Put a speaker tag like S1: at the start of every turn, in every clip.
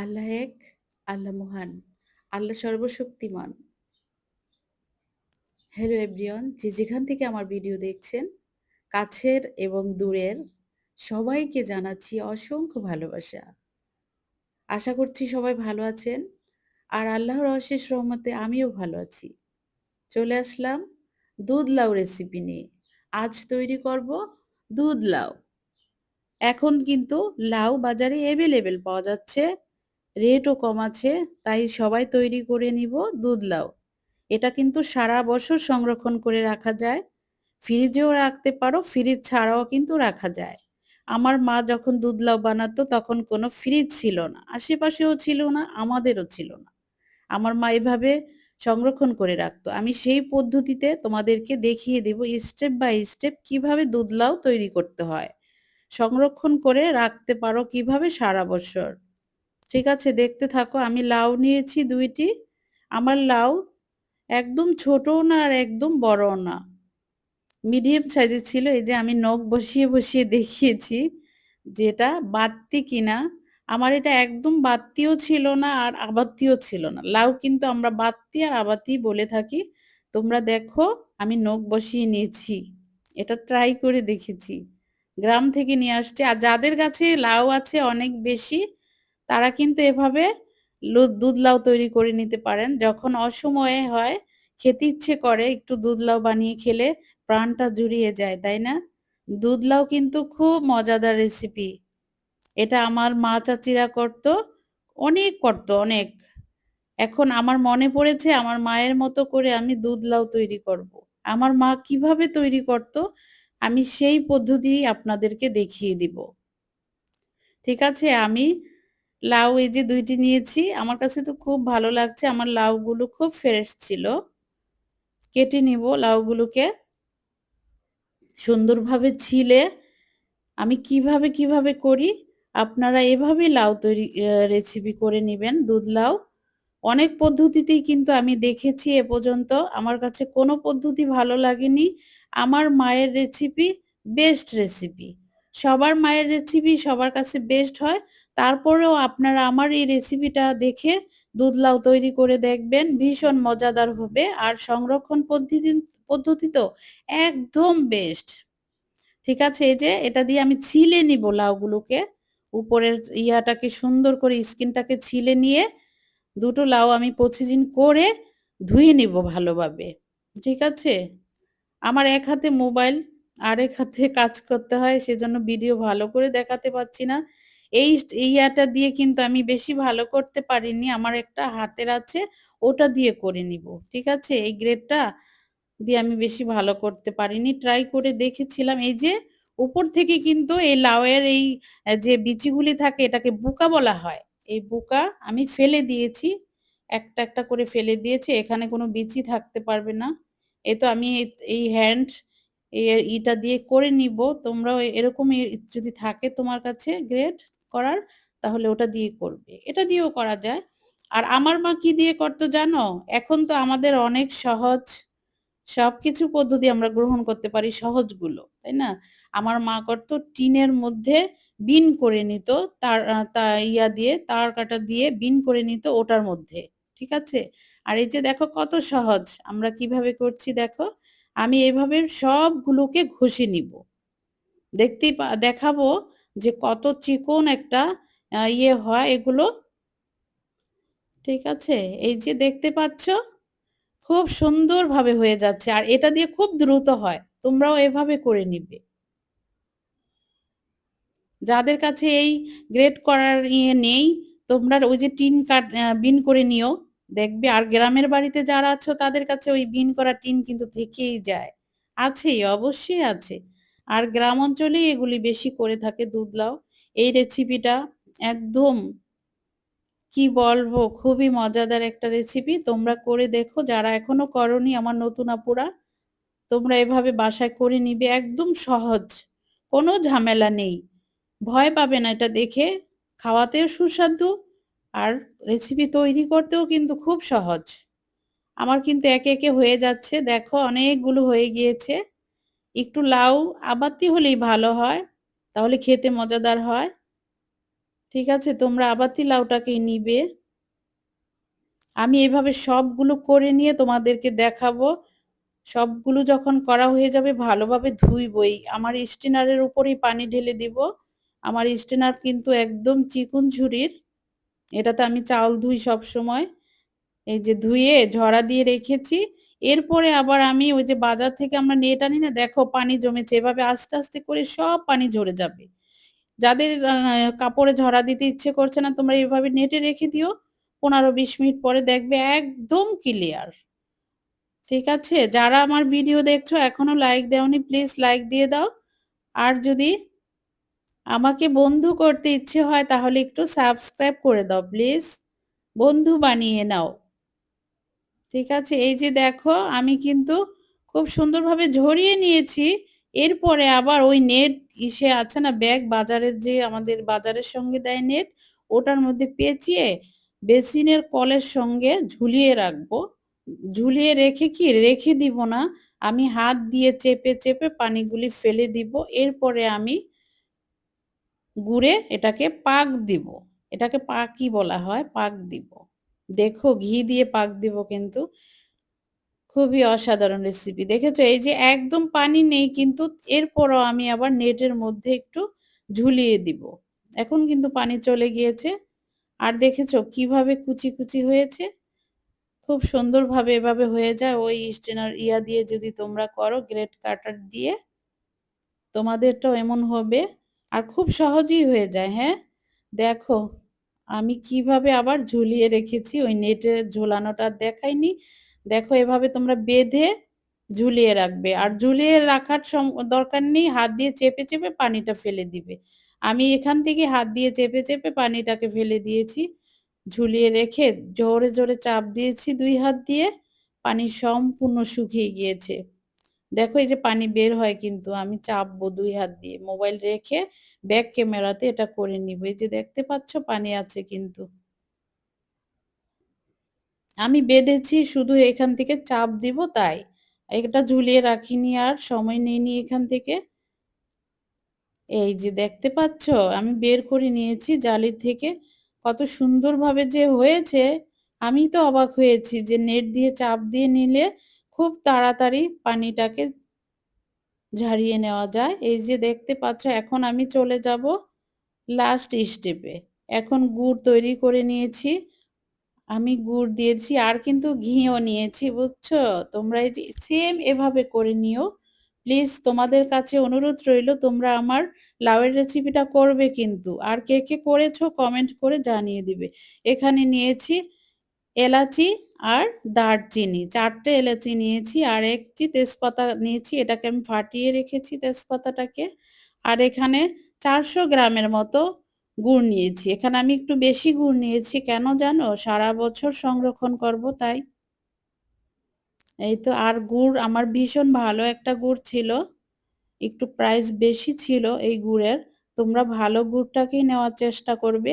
S1: আল্লাহ এক, আল্লাহ মহান, আল্লাহ সর্বশক্তিমান। হ্যালো এভরিওয়ান, যে যেখান থেকে আমার ভিডিও দেখছেন, কাছের এবং দূরের সবাইকে জানাচ্ছি অসংখ্য ভালোবাসা। আশা করছি সবাই ভালো আছেন আর আল্লাহর অশেষ রহমতে আমিও ভালো আছি। চলে আসলাম দুধ লাউ রেসিপি নিয়ে। আজ তৈরি করব দুধ লাউ। এখন কিন্তু লাউ বাজারে অ্যাভেলেবেল পাওয়া যাচ্ছে। রেটও কম আছে, তাই সবাই তৈরি করে নিব দুধ লাউ। এটা কিন্তু সারা বছর সংরক্ষণ করে রাখা যায়। ফ্রিজেও রাখতে পারো, ফ্রিজ ছাড়াও কিন্তু রাখা যায়। আমার মা যখন দুধ লাউ বানাতো তখন কোনো ফ্রিজ ছিল না, আশেপাশেও ছিল না, আমাদেরও ছিল না। আমার মা এভাবে সংরক্ষণ করে রাখতো। আমি সেই পদ্ধতিতে তোমাদেরকে দেখিয়ে দেব স্টেপ বাই স্টেপ কীভাবে দুধ লাউ তৈরি করতে হয়। সংরক্ষণ করে রাখতে পারো কীভাবে সারা বছর? ঠিক আছে, দেখতে থাকো। আমি লাউ নিয়েছি দুইটি। আমার লাউ একদম ছোটও না আর একদম বড়ও না। মিডিয়াম সাইজের ছিল। এই যে আমি নখ বসিয়ে বসিয়ে দেখিয়েছি যেটা বাত্তি কিনা। আমার এটা একদম বাত্তিও ছিল না আর আবাত্তিও ছিল না। লাউ কিন্তু আমরা বাত্তি আর আবাত্তি বলে থাকি। তোমরা দেখো, আমি নখ বসিয়ে নিয়েছি। এটা ট্রাই করে দেখেছি। গ্রাম থেকে নিয়ে আসছে। আর যাদের কাছে লাউ আছে অনেক বেশি। তারা কিন্তু এভাবে দুধ লাউ তৈরি করে নিতে পারেন। যখন অসময়ে হয়, খেতে ইচ্ছে করে, একটু দুধ লাউ বানিয়ে খেলে প্রাণটা জুড়িয়ে যায়, তাই না? দুধ লাউ কিন্তু খুব মজাদার রেসিপি এটা আমার মা চাচিরা করতো, অনেক করতো, অনেক। এখন আমার মনে পড়েছে, আমার মায়ের মতো করে আমি দুধ লাউ তৈরি করব। আমার মা কীভাবে তৈরি করত, আমি সেই পদ্ধতি আপনাদেরকে দেখিয়ে দিব। ঠিক আছে, আমি লাউ এই যে দুইটি নিয়েছি, আমার কাছে তো খুব ভালো লাগছে। আমার লাউগুলো খুব ফ্রেশ ছিল। কেটে নিব লাউগুলোকে। সুন্দরভাবে ছিলে। আমি কীভাবে কীভাবে করি, আপনারা এভাবে লাউ তৈরি রেসিপি করে নেবেন, দুধ লাউ। অনেক পদ্ধতিতেই কিন্তু আমি দেখেছি এ পর্যন্ত। আমার কাছে কোনো পদ্ধতি ভালো লাগেনি। আমার মায়ের রেসিপি বেস্ট রেসিপি সবার মায়ের রেসিপি সবার কাছে বেস্ট হয়। তারপরেও আপনারা আমার এই রেসিপিটা দেখে দুধ লাউ তৈরি করে দেখবেন, ভীষণ মজাদার হবে। আর সংরক্ষণ পদ্ধতি পদ্ধতি তো একদম বেস্ট ঠিক আছে, এই যে এটা দিয়ে আমি ছিলে নিব লাউগুলোকে। উপরের ইয়াটাকে সুন্দর করে স্কিনটাকে ছিলে নিয়ে দুটো লাউ আমি প্রতিদিন করে ধুয়ে নিব ভালোভাবে। ঠিক আছে? আমার এক হাতে মোবাইল। আরেক হাতে কাজ করতে হয়, সেজন্য ভিডিও ভালো করে দেখাতে পারছি না। এই ইয়াটা দিয়ে কিন্তু আমি বেশি ভালো করতে পারিনি, আমার একটা হাতের আছে, ওটা দিয়ে করে নিব, ঠিক আছে? এই গ্রেডটা দিয়ে আমি বেশি ভালো করতে পারিনি ট্রাই করে দেখেছিলাম। এই যে উপর থেকে কিন্তু এই লাউয়ের এই, যে বিচিগুলি থাকে, এটাকে বুকা বলা হয়। এই বুকা আমি ফেলে দিয়েছি, একটা একটা করে ফেলে দিয়েছি, এখানে কোনো বিচি থাকতে পারবে না। এ তো আমি এই হ্যান্ড ইটা দিয়ে করে নিব। তোমরাও এরকম যদি থাকে তোমার কাছে গ্রেড করার, তাহলে ওটা দিয়ে করবে। এটা দিয়েও করা যায়। আর আমার মা কি দিয়ে করতো জানো? এখন তো আমাদের অনেক সহজ, সবকিছু পদ্ধতি আমরা গ্রহণ করতে পারি সহজগুলো, তাই না? আমার মা করতো টিনের মধ্যে বিন করে নিত, তার ইয়া দিয়ে, তার কাটা দিয়ে বিন করে নিত ওটার মধ্যে, ঠিক আছে? আর এই যে দেখো কত সহজ, আমরা কীভাবে করছি দেখো? আমি এভাবে সবগুলোকে ঘষে নিব। দেখতেই দেখাবো যে কত চিকন একটা ইয়ে হয় এগুলো। ঠিক আছে? এই যে দেখতে পাচ্ছ, খুব সুন্দরভাবে হয়ে যাচ্ছে। আর এটা দিয়ে খুব দ্রুত হয়। তোমরাও এভাবে করে নিবে। যাদের কাছে এই গ্রেড করার ইয়ে নেই, তোমরা ওই যে টিন কাট বিন করে নিও। দেখবে আর গ্রামের বাড়িতে যারা আছো তাদের কাছে ওই বিন করা টিন কিন্তু থেকেই যায়। আছেই, অবশ্যই আছে। আর গ্রাম অঞ্চলে এগুলি বেশি করে থাকে, দুধ লাউ। এই রেসিপিটা একদম, কি বলব, খুবই মজাদার একটা রেসিপি তোমরা করে দেখো, যারা এখনও করনি, আমার নতুন আপুরা, তোমরা এভাবে বাসায় করে নিবে, একদম সহজ। কোনো ঝামেলা নেই। ভয় পাবে না এটা দেখে। খাওয়াতেও সুস্বাদু আর রেসিপি তৈরি করতেও কিন্তু খুব সহজ। আমার কিন্তু একে একে হয়ে যাচ্ছে। দেখো, অনেকগুলো হয়ে গিয়েছে। একটু লাউ আবাতি হলেই ভালো হয়, তাহলে খেতে মজাদার হয়। ঠিক আছে, তোমরা আবাতি লাউটাকে নিবে। আমি এভাবে সবগুলো করে নিয়ে তোমাদেরকে দেখাবো। সবগুলো যখন করা হয়ে যাবে, ভালোভাবে ধুইবই। আমার স্টেনারের উপরেই পানি ঢেলে দিব। আমার স্টেনার কিন্তু একদম চিকুন ঝুড়ির এটাতে আমি চাউল ধুই সব সময়। এই যে ধুয়ে ঝরা দিয়ে রেখেছি। এরপরে আবার আমি ওই যে বাজার থেকে আমরা নেট আনি না, দেখো পানি জমেছে, এভাবে আস্তে আস্তে করে সব পানি ঝরে যাবে। যাদের কাপড়ে ঝরা দিতে ইচ্ছে করছে না, তোমরা এভাবে নেটে রেখে দিও। পনেরো বিশ মিনিট পরে দেখবে একদম ক্লিয়ার। ঠিক আছে? যারা আমার ভিডিও দেখছ, এখনও লাইক দেওনি, প্লিজ লাইক দিয়ে দাও। আর যদি আমাকে বন্ধু করতে ইচ্ছে হয়, তাহলে একটু সাবস্ক্রাইব করে দাও প্লিজ বন্ধু বানিয়ে নাও। ঠিক আছে? এই যে দেখো, আমি কিন্তু খুব সুন্দরভাবে ঝরিয়ে নিয়েছি। এরপরে আবার ওই নেট ইসে আছে না ব্যাগ বাজারের যে আমাদের বাজারের সঙ্গে দেয় নেট ওটার মধ্যে পেঁচিয়ে বেসিনের কলের সঙ্গে ঝুলিয়ে রাখব। ঝুলিয়ে রেখে কি? রেখে দিব না। আমি হাত দিয়ে চেপে চেপে পানিগুলি ফেলে দিব। এরপরে আমি গুড়ে এটাকে পাক দিব। এটাকে পাকই বলা হয়, পাক দিব। দেখো, ঘি দিয়ে পাক দিব কিন্তু। খুবই অসাধারণ রেসিপি দেখেছ? এই যে একদম পানি নেই কিন্তু এরপরও আমি আবার নেটের মধ্যে একটু ঝুলিয়ে দিব। এখন কিন্তু পানি চলে গিয়েছে। আর দেখেছ কীভাবে কুচি কুচি হয়েছে? খুব সুন্দরভাবে এভাবে হয়ে যায়। ওই স্টেনার ইয়া দিয়ে যদি তোমরা করো, গ্রেট কাটার দিয়ে, তোমাদেরটাও এমন হবে। আর খুব সহজেই হয়ে যায় হ্যাঁ? দেখো, আমি কীভাবে আবার ঝুলিয়ে রেখেছি, ওই নেটে ঝোলানোটা দেখাইনি। দেখো, এভাবে তোমরা বেঁধে ঝুলিয়ে রাখবে। আর ঝুলিয়ে রাখার দরকার নেই, হাত দিয়ে চেপে চেপে পানিটা ফেলে দিবে। আমি এখান থেকে হাত দিয়ে চেপে চেপে পানিটাকে ফেলে দিয়েছি। ঝুলিয়ে রেখে জোরে জোরে চাপ দিয়েছি দুই হাত দিয়ে, পানি সম্পূর্ণ শুকিয়ে গিয়েছে। দেখো এই যে পানি বের হয় কিন্তু আমি চাপবো দুই হাত দিয়ে, মোবাইল রেখে ব্যাক ক্যামেরাতে এটা করে নিব। এই যে দেখতে পাচ্ছ পানি আছে কিন্তু। আমি বেঁধেছি, শুধু এখান থেকে চাপ দিব তাই। এটা ঝুলিয়ে রাখিনি আর, সময় নেইনি এখান থেকে। এই যে দেখতে পাচ্ছ, আমি বের করে নিয়েছি জালির থেকে। কত সুন্দরভাবে যে হয়েছে, আমি তো অবাক হয়েছি যে নেট দিয়ে চাপ দিয়ে নিলে খুব তাড়াতাড়ি পানিটাকে ঝারিয়ে নেওয়া যায়। এই যে দেখতে পাচ্ছ, এখন আমি চলে যাব লাস্ট স্টেপে এখন গুড় তৈরি করে নিয়েছি। আমি গুড় দিয়েছি আর কিন্তু ঘিও নিয়েছি, বুঝছ? তোমরা এই যে সেম এভাবে করে নিও। প্লিজ তোমাদের কাছে অনুরোধ রইল, তোমরা আমার লাউয়ের রেসিপিটা করবে কিন্তু। আর কে কে করেছ কমেন্ট করে জানিয়ে দিবে। এখানে নিয়েছি এলাচি আর দারচিনি। চারটে এলাচি নিয়েছি, আর একটি তেজপাতা নিয়েছি। এটাকে আমি ফাটিয়ে রেখেছি তেজপাতাটাকে। আর এখানে চারশো গ্রামের মতো গুড় নিয়েছি। এখানে আমি একটু বেশি গুড় নিয়েছি। কেন জানো? সারা বছর সংরক্ষণ করব, তাই। এই তো, আর গুড় আমার ভীষণ ভালো একটা গুড় ছিল। একটু প্রাইস বেশি ছিল এই গুড়ের। তোমরা ভালো গুড়টাকেই নেওয়ার চেষ্টা করবে।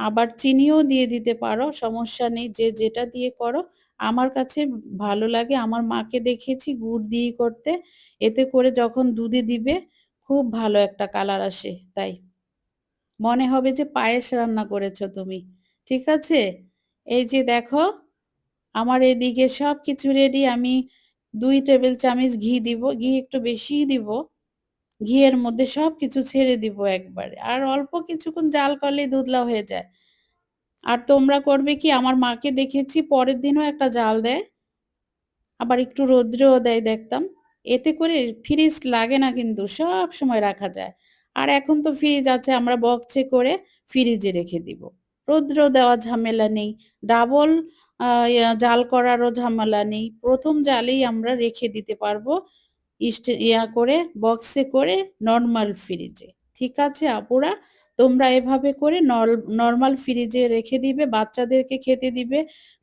S1: আবার চিনিও দিয়ে দিতে পারো, সমস্যা নেই, যে যেটা দিয়ে করো, আমার কাছে ভালো লাগে, আমার মাকে দেখেছি গুড় দিয়ে করতে, এতে করে যখন দুধে দিবে, খুব ভালো একটা কালার আসে, তাই। মনে হবে যে পায়েস রান্না করেছ তুমি, ঠিক আছে? এই যে দেখো, আমার এদিকে সব কিছু রেডি আমি দুই টেবিল চামচ ঘি দিব, ঘি একটু বেশিই দিব। ঘিয়ের মধ্যে সব কিছু ছেড়ে দিব একবারে। আর অল্প কিছুক্ষণ জাল করলেই দুধলা হয়ে যায়। আর তোমরা করবে কি, আমার মাকে দেখেছি, পরের দিনও একটা জাল দেয়। আবার একটু রৌদ্রও দেয় দেখতাম। এতে করে ফ্রিজ লাগে না কিন্তু, সব সময় রাখা যায়। আর এখন তো ফ্রিজ আছে, আমরা বক্সে করে ফ্রিজে রেখে দিব। রৌদ্র দেওয়া ঝামেলা নেই। ডাবল জাল করারও ঝামেলা নেই। প্রথম জালেই আমরা রেখে দিতে পারব। ইয়া করে বক্সে করে নর্মাল ফ্রিজে ঠিক আছে আপুরা? তোমরা এভাবে করে নর্মাল ফ্রিজে রেখে দিবে, বাচ্চাদেরকে খেতে দিবে।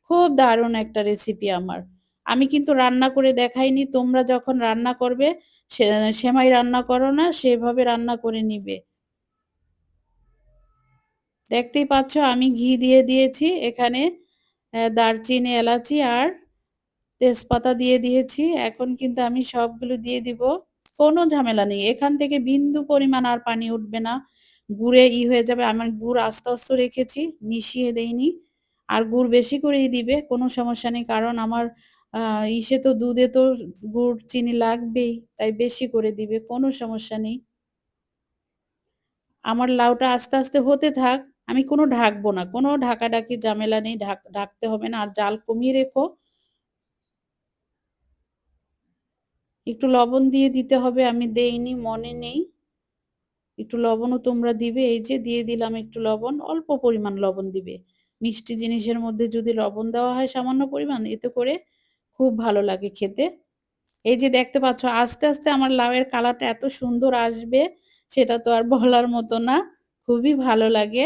S1: খুব দারুণ একটা রেসিপি আমার। আমি কিন্তু রান্না করে দেখাইনি, তোমরা যখন রান্না করবে সেমাই রান্না করো না, সেভাবে রান্না করে নিবে। দেখতেই পাচ্ছ আমি ঘি দিয়ে দিয়েছি, এখানে দারচিনি, এলাচি আর তেজপাতা দিয়ে দিয়েছি এখন কিন্তু আমি সবগুলো দিয়ে দিব কোনো ঝামেলা নেই এখান থেকে বিন্দু পরিমাণ আর পানি উঠবে না গুড়ে ই হয়ে যাবে। আমার গুড় আস্তে, আস্তে রেখেছি, মিশিয়ে দেইনি। আর গুড় বেশি করেই দিবে, কোনো সমস্যা নেই। কারণ আমার ইসে তো দুধে তো গুড় চিনি লাগবেই। তাই বেশি করে দিবে, কোনো সমস্যা নেই। আমার লাউটা আস্তে, আস্তে হতে থাক। আমি কোনো ঢাকবো না। কোনো ঢাকাঢাকি ঝামেলা নেই। ঢাক ঢাকতে হবে না। আর জাল কমিয়ে রেখো। একটু লবণ দিয়ে দিতে হবে। আমি দেইনি, মনে নেই। একটু লবণও তোমরা দিবে। এই যে দিয়ে দিলাম একটু লবণ। অল্প পরিমাণ লবণ দিবে। মিষ্টি জিনিসের মধ্যে যদি লবণ দেওয়া হয় সামান্য পরিমাণ, এতে করে খুব ভালো লাগে খেতে। এই যে দেখতে পাচ্ছ আস্তে, আস্তে আমার লাউয়ের কালারটা এত সুন্দর আসবে, সেটা তো আর বলার মতো না। খুবই ভালো লাগে।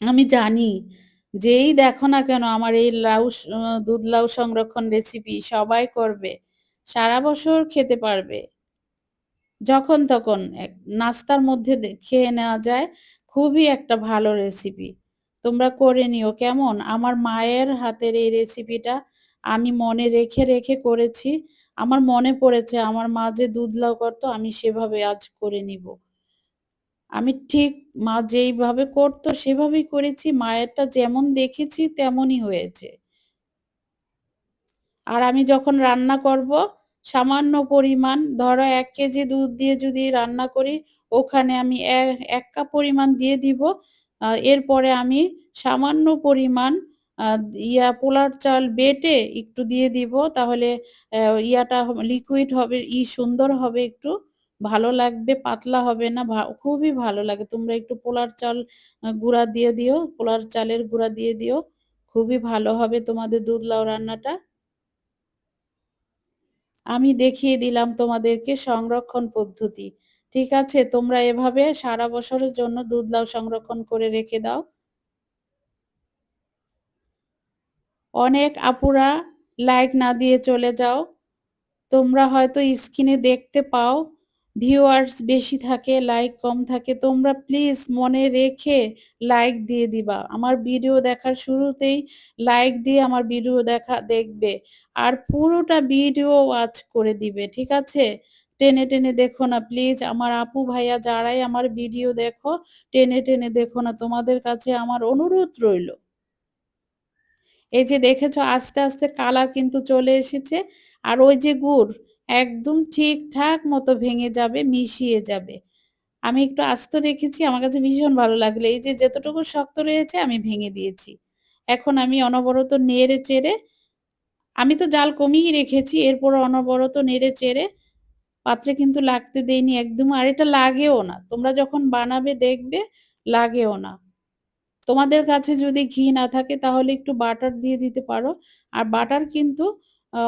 S1: আমি জানি, যেই দেখো না কেন আমার এই লাউ দুধ লাউ সংরক্ষণ রেসিপি সবাই করবে। সারা বছর খেতে পারবে। যখন তখন নাস্তার মধ্যে খেয়ে নেওয়া যায়। খুবই একটা ভালো রেসিপি। তোমরা করে নিও কেমন? আমার মায়ের হাতের এই রেসিপিটা আমি মনে রেখে, রেখে করেছি। আমার মনে পড়েছে আমার মা যে দুধ লাউ করতো আমি সেভাবে আজ করে নিব। আমি ঠিক মা যেইভাবে করতো সেভাবেই করেছি। মায়েরটা যেমন দেখেছি তেমনই হয়েছে। আর আমি যখন রান্না করব, সামান্য পরিমাণ ধরো এক কেজি দুধ দিয়ে যদি রান্না করি, ওখানে আমি এক কাপ পরিমাণ দিয়ে দিব। এরপরে আমি সামান্য পরিমাণ ইয়া পোলার চাল বেটে একটু দিয়ে দিব। তাহলে ইয়াটা লিকুইড হবে, ই সুন্দর হবে একটু। ভালো লাগবে, পাতলা হবে না। খুবই ভালো লাগে। তোমরা একটু পোলার চাল গুঁড়া দিয়ে দিও। পোলার চালের গুঁড়া দিয়ে দিও। খুবই ভালো হবে তোমাদের দুধ লাউ রান্নাটা। আমি দেখিয়ে দিলাম তোমাদেরকে সংরক্ষণ পদ্ধতি। ঠিক আছে? তোমরা এভাবে সারা বছরের জন্য দুধ লাউ সংরক্ষণ করে রেখে দাও। অনেক আপুরা লাইক না দিয়ে চলে যাও। তোমরা হয়তো স্ক্রিনে দেখতে পাও, ভিউয়ার্স বেশি থাকে, লাইক কম থাকে। তোমরা প্লিজ মনে রেখে লাইক দিয়ে দিবা। আমার ভিডিও দেখার শুরুতেই লাইক দিয়ে আমার ভিডিও দেখা দেখবে। আর পুরোটা ভিডিও ওয়াচ করে দিবে। ঠিক আছে? টেনে, টেনে দেখো না প্লিজ। আমার আপু ভাইয়া যারাই আমার ভিডিও দেখো, টেনে, টেনে দেখো না। তোমাদের কাছে আমার অনুরোধ রইল। এই যে দেখেছ আস্তে, আস্তে কালার কিন্তু চলে এসেছে। আর ওই যে গুড় একদম ঠিকঠাক মতো ভেঙে যাবে, মিশিয়ে যাবে। আমি একটু আস্ত রেখেছি, আমার কাছে ভীষণ ভালো লাগল। এই যে যতটুকু শক্ত রয়েছে আমি ভেঙে দিয়েছি। এখন আমি অনবরত নেড়ে চেড়ে আমি তো জাল কমিয়েই রেখেছি। এরপর অনবরত নেড়ে চেড়ে পাত্রে কিন্তু লাগতে দেইনি একদম। আর এটা লাগেও না। তোমরা যখন বানাবে দেখবে লাগেও না। তোমাদের কাছে যদি ঘি না থাকে তাহলে একটু বাটার দিয়ে দিতে পারো। আর বাটার কিন্তু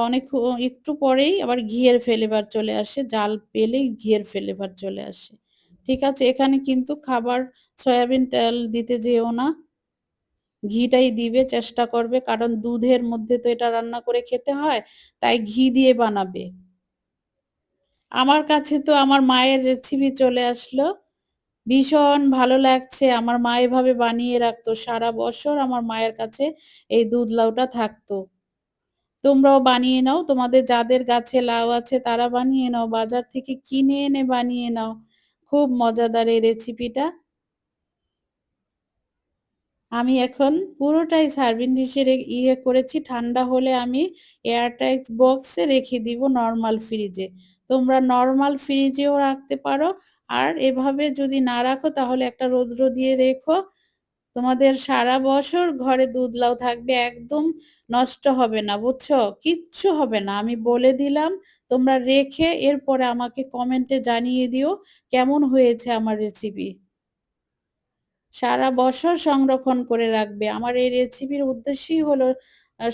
S1: অনেক একটু পরেই আবার ঘিয়ের ফ্লেভার চলে আসে। জাল পেলেই ঘিয়ের ফ্লেভার চলে আসে। ঠিক আছে? এখানে কিন্তু খাবার, সয়াবিন তেল দিতে যেও না। ঘিটাই দিবে, চেষ্টা করবে। কারণ দুধের মধ্যে তো এটা রান্না করে খেতে হয়। তাই ঘি দিয়ে বানাবে। আমার কাছে তো আমার মায়ের রেসিপি চলে আসলো। ভীষণ ভালো লাগছে। আমার মা এভাবে বানিয়ে রাখতো। সারা বছর আমার মায়ের কাছে এই দুধ লাউটা থাকতো। তোমরাও বানিয়ে নাও। তোমাদের যাদের গাছে লাউ আছে তারা বানিয়ে নাও। বাজার থেকে কিনে এনে বানিয়ে নাও। খুব মজাদার এই রেসিপিটা। আমি এখন পুরোটাই সার্ভিং ডিশে ইয়ে করেছি। ঠান্ডা হলে আমি এয়ারটাইট বক্সে রেখে দিব নর্মাল ফ্রিজে। তোমরা নর্মাল ফ্রিজেও রাখতে পারো। আর এভাবে যদি না রাখো তাহলে একটা রৌদ্র দিয়ে রেখো। তোমাদের সারা বছর ঘরে দুধ লাউ থাকবে। একদম নষ্ট হবে না, বুঝছ? কিচ্ছু হবে না। আমি বলে দিলাম। তোমরা রেখে এরপরে আমাকে কমেন্টে জানিয়ে দিও কেমন হয়েছে আমার রেসিপি। সারা বছর সংরক্ষণ করে রাখবে। আমার এই রেসিপির উদ্দেশ্যই হলো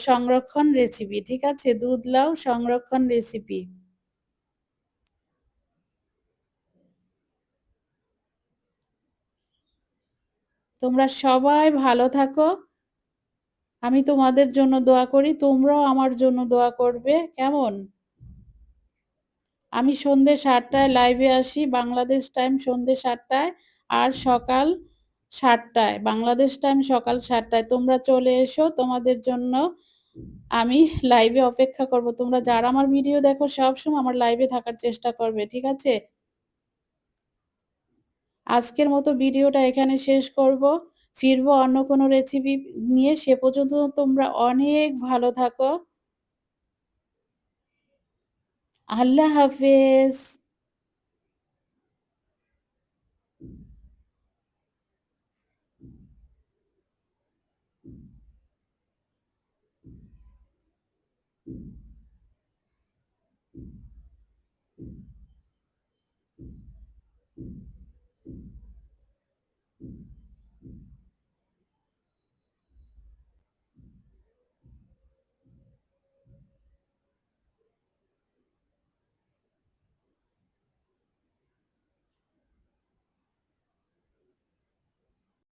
S1: সংরক্ষণ রেসিপি। ঠিক আছে? দুধ লাউ সংরক্ষণ রেসিপি। তোমরা সবাই ভালো থাকো। আমি তোমাদের জন্য দোয়া করি। তোমরাও আমার জন্য দোয়া করবে। কেমন? আমি সন্ধ্যে সাতটায় লাইভে আসি। বাংলাদেশ টাইম সন্ধ্যে সাতটায় আর সকাল সাতটায় বাংলাদেশ টাইম সকাল সাতটায় তোমরা চলে এসো। তোমাদের জন্য আমি লাইভে অপেক্ষা করব। তোমরা যারা আমার ভিডিও দেখো সবসময় আমার লাইভে থাকার চেষ্টা করবে। ঠিক আছে? আজকের মতো ভিডিওটা এখানে শেষ করব। ফিরবো অন্য কোনো রেসিপি নিয়ে। সে পর্যন্ত তোমরা অনেক ভালো থাকো। আল্লাহ হাফেজ।